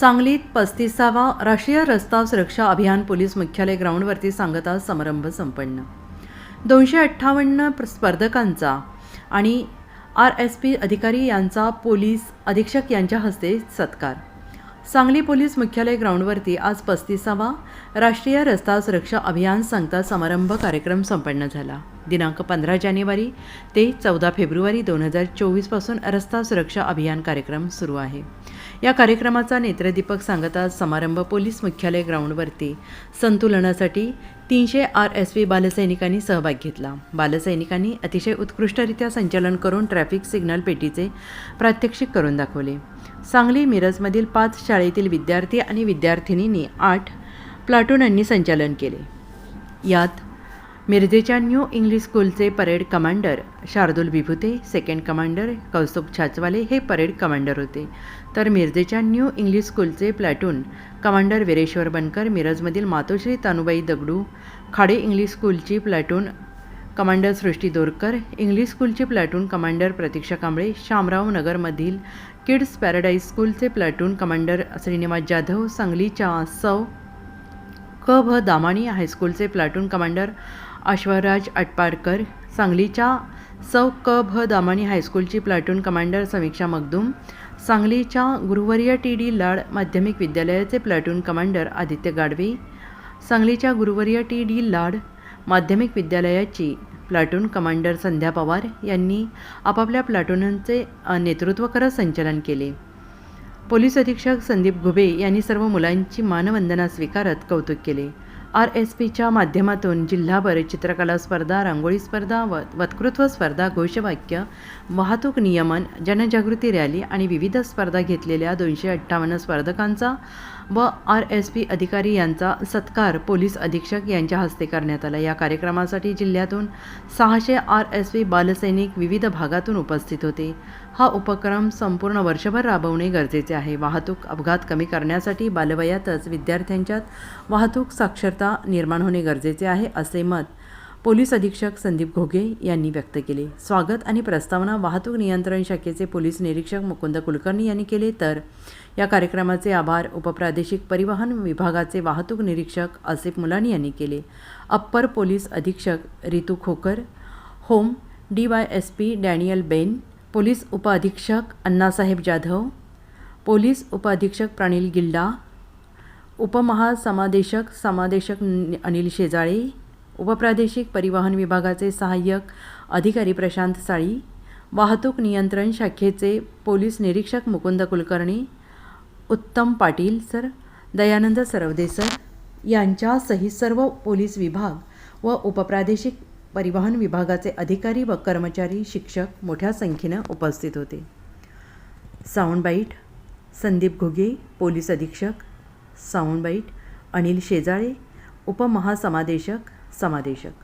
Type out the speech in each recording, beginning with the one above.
सांगलीत पस्तीसावा राष्ट्रीय रस्ता सुरक्षा अभियान पोलीस मुख्यालय ग्राउंडवरती सांगता समारंभ संपन्न. दोनशे अठ्ठावन्न स्पर्धकांचा आणि आर एस पी अधिकारी यांचा पोलीस अधीक्षक यांच्या हस्ते सत्कार. सांगली पोलीस मुख्यालय ग्राउंडवरती आज पस्तीसावा राष्ट्रीय रस्ता सुरक्षा अभियान सांगता समारंभ कार्यक्रम संपन्न झाला. दिनांक पंधरा जानेवारी ते चौदा फेब्रुवारी दोन हजार चोवीसपासून रस्ता सुरक्षा अभियान कार्यक्रम सुरू आहे. या कार्यक्रमाचा नेत्रदीपक सांगता समारंभ पोलीस मुख्यालय ग्राउंडवरती. संतुलनासाठी तीनशे आर एस पी बालसैनिकांनी सहभाग घेतला. बालसैनिकांनी अतिशय उत्कृष्टरित्या संचालन करून ट्रॅफिक सिग्नल पेटीचे प्रात्यक्षिक करून दाखवले. सांगली मिरजमधील पाच शाळेतील विद्यार्थी आणि विद्यार्थिनींनी आठ प्लाटूनांनी संचालन केले. यात मिरजेच्या न्यू इंग्लिश स्कूलचे parade commander Shardul Vibhute second commander Kaustubh Chhachwale हे परेड कमांडर होते. तर मिरजेच्या न्यू इंग्लिश स्कूलचे प्लॅटून कमांडर वीरेश्वर बनकर मिरजमधील Matoshri Tanubai Dagdu Khade English स्कूलची platoon commander Srushti Dorkar English स्कूलचे प्लॅटून कमांडर प्रतीक्षा कांबळे शामराव नगरमधील किड्स पॅराडाईज स्कूलचे प्लॅटून कमांडर श्रीनिवास जाधव सांगलीच्या सौ क भ दामाणी हायस्कूलचे प्लॅटून कमांडर आश्वराज अटपाडकर सांगलीच्या सौ क भ दामाणी हायस्कूलची प्लाटून कमांडर समीक्षा मगदूम सांगलीच्या गुरुवर्य टी डी लाड माध्यमिक विद्यालयाचे प्लाटून कमांडर आदित्य गाडवे सांगलीच्या गुरुवर्य टी डी लाड माध्यमिक विद्यालयाची प्लाटून कमांडर संध्या पवार यांनी आपापल्या प्लाटूनांचे नेतृत्व करत संचलन केले. पोलीस अधीक्षक संदीप घुबे यांनी सर्व मुलांची मानवंदना स्वीकारत कौतुक केले. आर एस पीच्या माध्यमातून जिल्हाभर चित्रकला स्पर्धा रांगोळी स्पर्धा व वक्तृत्व स्पर्धा घोषवाक्य वाहतूक नियमन जनजागृती रॅली आणि विविध स्पर्धा घेतलेल्या दोनशे अठ्ठावन्न स्पर्धकांचा व आर एस पी अधिकारी यांचा सत्कार पोलीस अधीक्षक यांच्या हस्ते करण्यात आला. या कार्यक्रमासाठी जिल्ह्यातून सहाशे आर एस पी बालसैनिक विविध भागातून उपस्थित होते. हा उपक्रम संपूर्ण वर्षभर राबवणे गरजेचे आहे. वाहतूक अपघात कमी करण्यासाठी बालवयातच विद्यार्थ्यांच्यात वाहतूक साक्षरता निर्माण होणे गरजेचे आहे असे मत पोलीस अधीक्षक संदीप घोगे यांनी व्यक्त केले. स्वागत आणि प्रस्तावना वाहतूक नियंत्रण शाखेचे पोलीस निरीक्षक मुकुंद कुलकर्णी यांनी केले. तर या कार्यक्रमाचे आभार उपप्रादेशिक परिवहन विभागाचे वाहतूक निरीक्षक आसिफ मुलानी यांनी केले. अप्पर पोलीस अधीक्षक Ritu Khokhar home D Y S P Daniel Ben police उपअधीक्षक अण्णासाहेब जाधव पोलीस उपअधीक्षक प्राणिल गिल्डा उपमहासमादेशक समादेशक अनिल शेजाळे उपप्रादेशिक परिवहन विभागाचे सहाय्यक अधिकारी प्रशांत साळी वाहतूक नियंत्रण शाखेचे पोलीस निरीक्षक मुकुंद कुलकर्णी उत्तम पाटील सर दयानंद सरवदे सर यांच्यासहित सर्व पोलीस विभाग व उपप्रादेशिक परिवहन विभागाचे अधिकारी व कर्मचारी शिक्षक मोठ्या संख्येनं उपस्थित होते. साऊंडबाईट संदीप घुगे पोलीस अधीक्षक साऊंडबाईट अनिल शेजाळे उपमहासमादेशक समादेशक.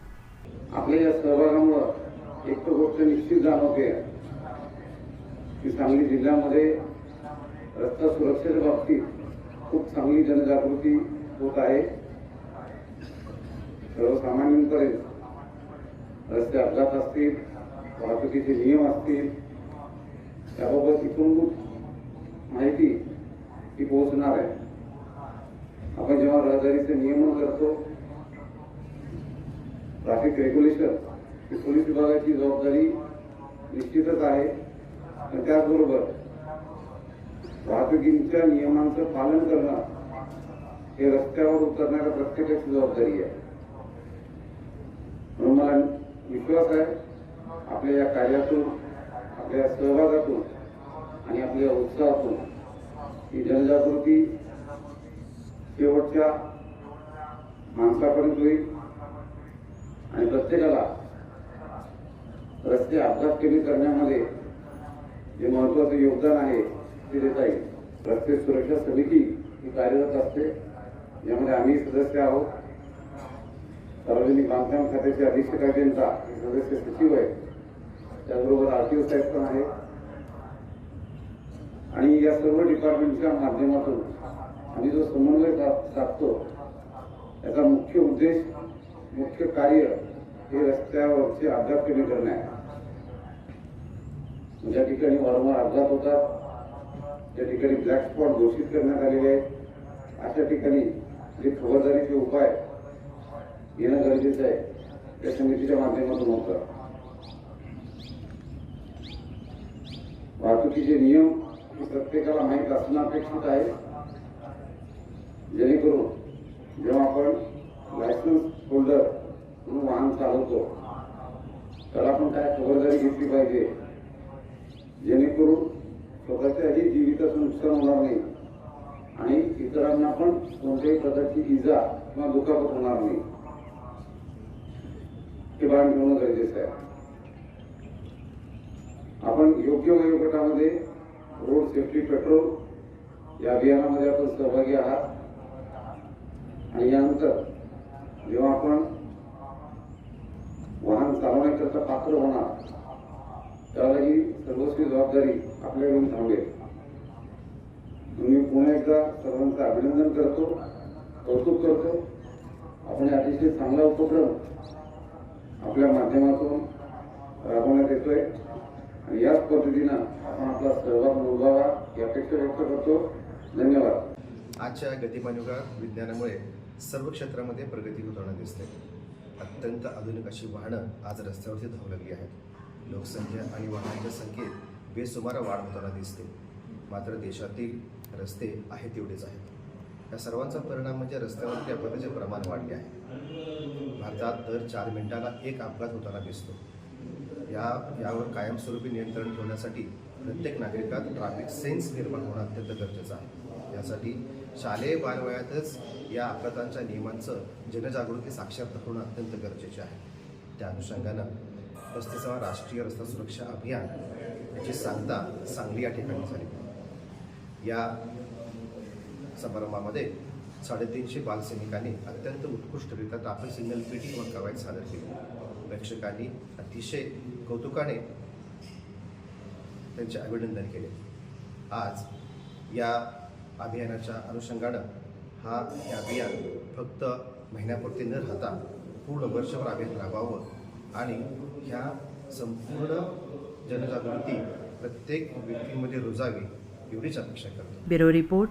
आपल्या या सहभागामुळं एक तर गोष्ट निश्चित जाणवते की सांगली जिल्ह्यामध्ये रस्ता सुरक्षेच्या बाबतीत खूप चांगली जनजागृती होत आहे. सर्वसामान्यांपर्यंत रस्ते अपघात असतील वाहतुकीचे नियम असतील त्याबाबत इतंभूत माहिती ही पोहोचणार आहे। आपण जेव्हा रहदारीचे नियमन करतो ट्रॅफिक रेग्युलेशन ही पोलीस विभागाची जबाबदारी निश्चितच आहे. आणि त्याचबरोबर वाहतुकीच्या नियमांचं पालन करणं हे रस्त्यावर उतरणाऱ्या प्रत्येकाची जबाबदारी आहे. म्हणून मला विश्वास आहे. आपल्या या कार्यातून आपल्या सहभागातून आणि आपल्या उत्साहातून ही जनजागृती शेवटच्या माणसापर्यंत होईल. आणि प्रत्येकाला रस्ते अपघात कमी करण्यामध्ये जे महत्वाचं योगदान आहे ते देता येईल. रस्ते सुरक्षा समिती ही कार्यरत असते. यामध्ये आम्ही सदस्य आहोत. सार्वजनिक बांधकाम खात्याचे अधीक्षक अभियंता हे सदस्य सचिव आहेत. त्याचबरोबर आरटीओ साहेब पण आहेत. आणि या सर्व डिपार्टमेंटच्या माध्यमातून आम्ही जो समन्वय साधतो त्याचा मुख्य उद्देश मुख्य कार्य हे रस्त्यावरचे अपघात कमी करणे आहे. ज्या ठिकाणी वारंवार अपघात होतात ज्या ठिकाणी ब्लॅक स्पॉट घोषित करण्यात आलेले आहेत. अशा ठिकाणी जे खबरदारीचे उपाय येणं गरजेचं आहे. त्या समितीच्या माध्यमातून होतं वाहतुकीचे नियम हे प्रत्येकाला माहीत असणं अपेक्षित आहे जेणेकरून जेव्हा आपण लायसन्स होल्डर म्हणून वाहन चालवतो तर आपण काय खबरदारी घेतली पाहिजे? जेणेकरून स्वतःच्याही जीविताचं नुकसान होणार नाही आणि इतरांना पण कोणत्याही प्रकारची इजा किंवा दुखापत होणार नाही. ते भान ठेवणं गरजेचं आहे. आपण योग्य वयोगटामध्ये रोड सेफ्टी पेट्रोल या अभियानामध्ये आपण सहभागी आहात. आणि यानंतर जेव्हा आपण वाहन चालवण्याकरता पात्र होणार त्याला ही सर्वस्वी जबाबदारी आपल्याकडून थांबेल. मी पुन्हा एकदा सर्वांचं अभिनंदन करतो कौतुक करतो. आपण अतिशय चांगला उपक्रम आपल्या माध्यमातून राबवण्यात येतोय. आणि याच पद्धतीनं आपण आपला सहभाग नोंदवावा ही अपेक्षा व्यक्त करतो. धन्यवाद. आजच्या गतिमान युगात विज्ञानामुळे सर्व क्षेत्रामध्ये प्रगती होताना दिसते. अत्यंत आधुनिक अशी वाहनं आज रस्त्यावरती धावू लागली आहेत. लोकसंख्या आणि वाहनांच्या संख्येत बेसुमार वाढ होताना दिसते. मात्र देशातील रस्ते आहेत तेवढेच आहेत. या सर्वांचा परिणाम म्हणजे रस्त्यावरती अपघाताचे प्रमाण वाढले आहे. भारतात दर चार मिनिटाला एक अपघात होताना दिसतो. या यावर कायमस्वरूपी नियंत्रण ठेवण्यासाठी प्रत्येक नागरिकात ट्रॅफिक सेन्स निर्माण होणं अत्यंत गरजेचं आहे. यासाठी शालेय बालवयातच या अपघातांच्या नियमांचं जनजागृती साक्षरता होणं अत्यंत गरजेचे आहे. त्या अनुषंगानं पस्तीसावा राष्ट्रीय रस्ता सुरक्षा अभियान याची सांगता सांगली या ठिकाणी झाली. या समारंभामध्ये साडेतीनशे बालसैनिकांनी अत्यंत उत्कृष्टरित्या ट्राफिक सिग्नल पेटी व कवायत सादर केली. प्रेक्षकांनी अतिशय कौतुकाने त्यांचे अभिनंदन केले. आज या अभियानाच्या अनुषंगानं हा हे अभियान फक्त महिन्यापुरते न राहता पूर्ण वर्षभर अभियान राबवावं आणि ह्या संपूर्ण जनजागृती प्रत्येक व्यक्तीमध्ये रुजावी एवढीच अपेक्षा करतो. Bureau report